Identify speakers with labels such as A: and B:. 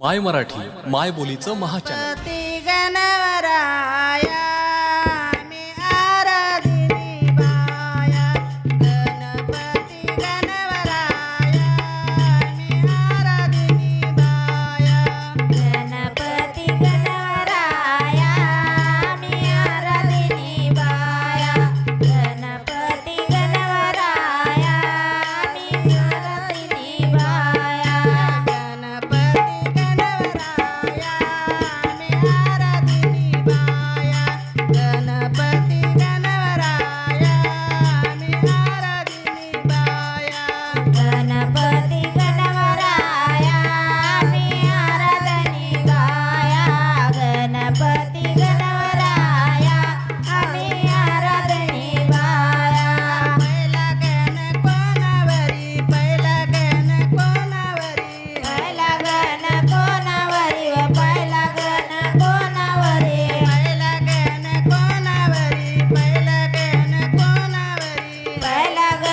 A: माय मराठी माय बोलीचं महाचॅनल.
B: ती गणवराया. লাই লাগা